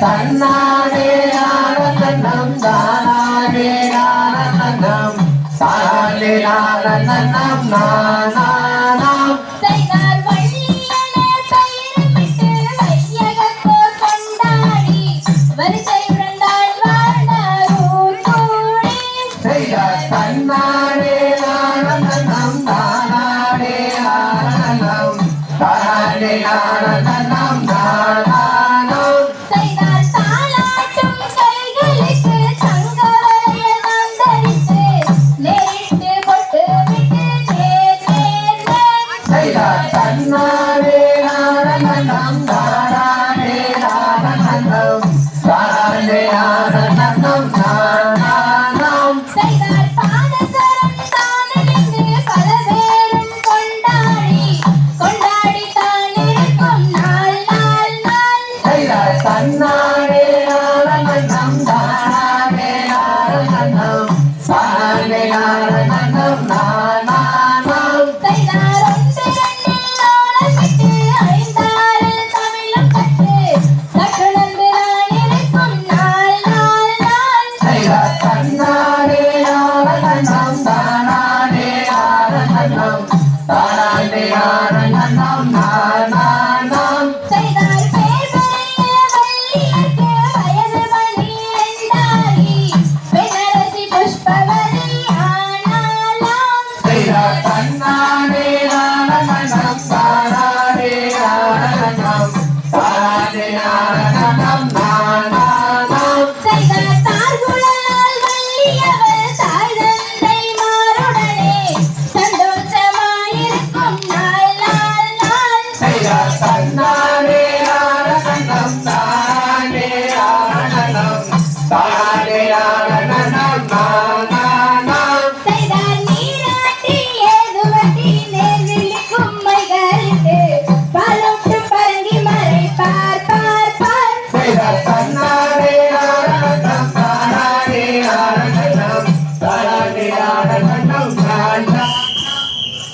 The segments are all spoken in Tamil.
தன்னாடே ஆனந்தனம் தானாடே ஆனந்தனம் தானே ஆனந்தனம் நானா 나 não, não. 的烦恼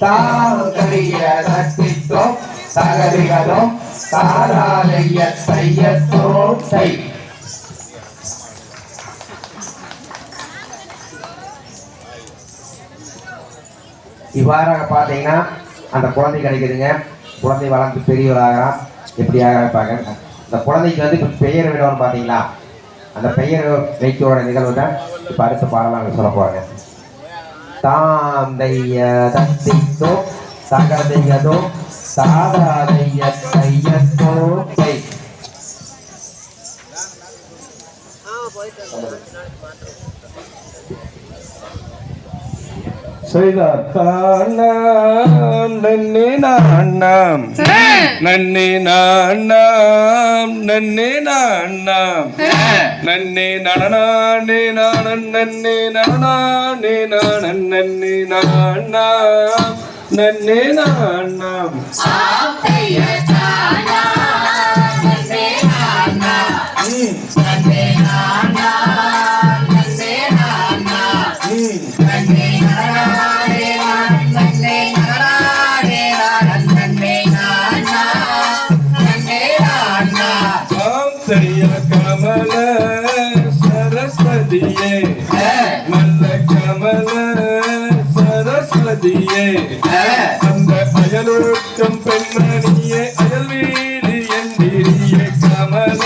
தாவு கரிய ரசித்தோம் சகதிகளும் செய்யத்தோட்டை. இவ்வாறாக பார்த்தீங்கன்னா அந்த குழந்தை கிடைக்குதுங்க. குழந்தை வளர்ந்து பெரியவராகிறான் எப்படியாக இருப்பாங்க? இந்த குழந்தைக்கு வந்து இப்போ பெயர் விடணும்னு பார்த்தீங்களா? அந்த பெயர் வைக்கோட நிகழ்வு தான் இப்போ அடுத்த பாடலாம் சொல்ல போகிறாங்க தாந்தைய தத்தித்தோ சகதையதோ சாதாதைய தையத்தோட்டை போயிட்டு நன்னி நாண்ணாம். நன்னி நாண்ணாம் நன்னி நாண்ணாம். நன்னி நடனானே நாணன் நன்னி நடனானே நாணன் நன்னி நாண்ணாம். நன்னி நாண்ணாம். அயலோக்கம் பெண்மணியே அயல் வீடு என்றிய கமல.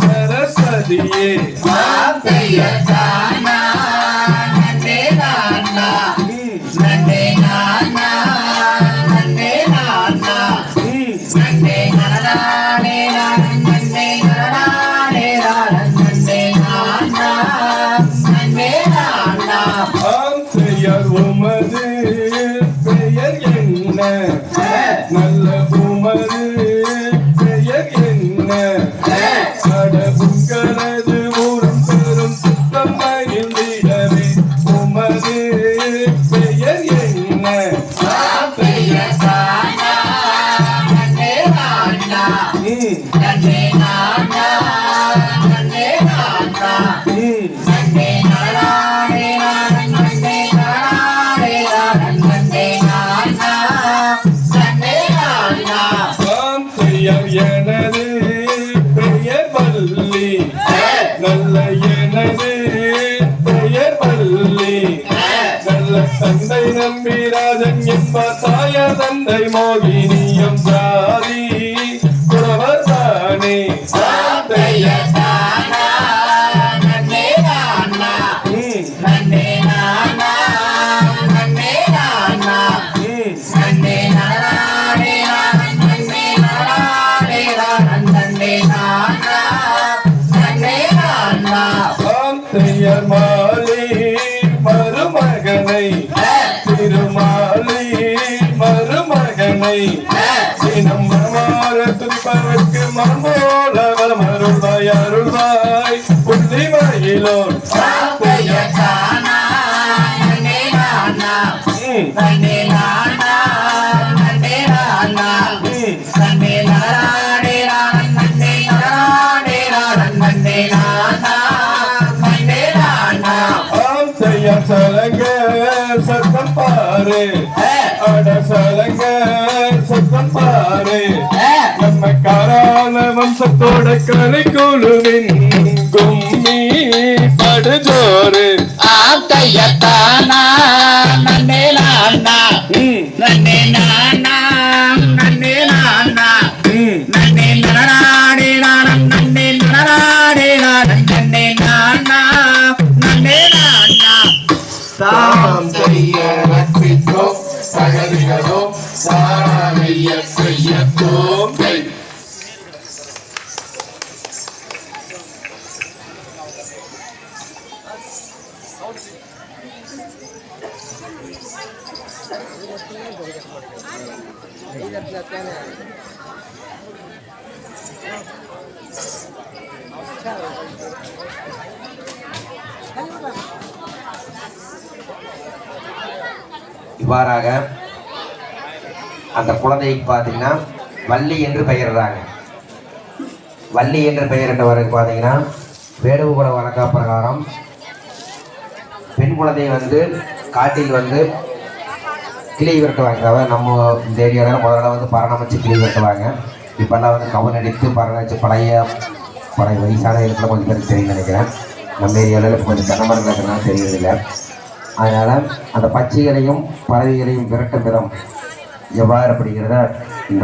சரஸ்வதியே நல்ல ஆம் பெயர் எனது பெயர் பள்ளி நல்ல எனது பெயர் பள்ளி நல்ல தந்தை நம்பிராஜன் என்ப தாயார் தந்தை மோகினியம் தான் மருமகனை தினம் மனமாற துதிப்பதற்கு மனமோல வரமருள்வாய் அருள்வாய் புத்திமயிலோன் சத்தம் பாரு நம்ம காரான வம்சத்தோட கலை குழுவின் கும்மி படுஜோறு ஆத்தையத்தானா நன்னே சாராமைய செய்யத்தோம் கை இவ்வாறாக அந்த குழந்தைக்கு பார்த்தீங்கன்னா வள்ளி என்று பெயரிடுறாங்க. வள்ளி என்று பெயரிட்டவருக்கு பார்த்தீங்கன்னா வேடுகுல வழக்கா பிரகாரம் பெண் குழந்தை வந்து காட்டில் வந்து கிளி விரட்டுவாங்க. அதாவது நம்ம இந்த ஏரியாவில் முதல்ல வந்து பரணம் வச்சு கிளி விரட்டுவாங்க. இப்போல்லாம் வந்து கவன் அடித்து பரணம் வச்சு பழைய பழைய வயசான இடத்துல கொஞ்சம் பேருக்கு தெரியும் நினைக்கிறேன். நம்ம ஏரியாவில் இப்போ கொஞ்சம் தென்னமரம் இருக்கிறதுனால தெரியறதில்லை. அதனால் அந்த பச்சைகளையும் பறவைகளையும் விரட்டும் விதம் எவ்வாறு அப்படிங்கிறத இந்த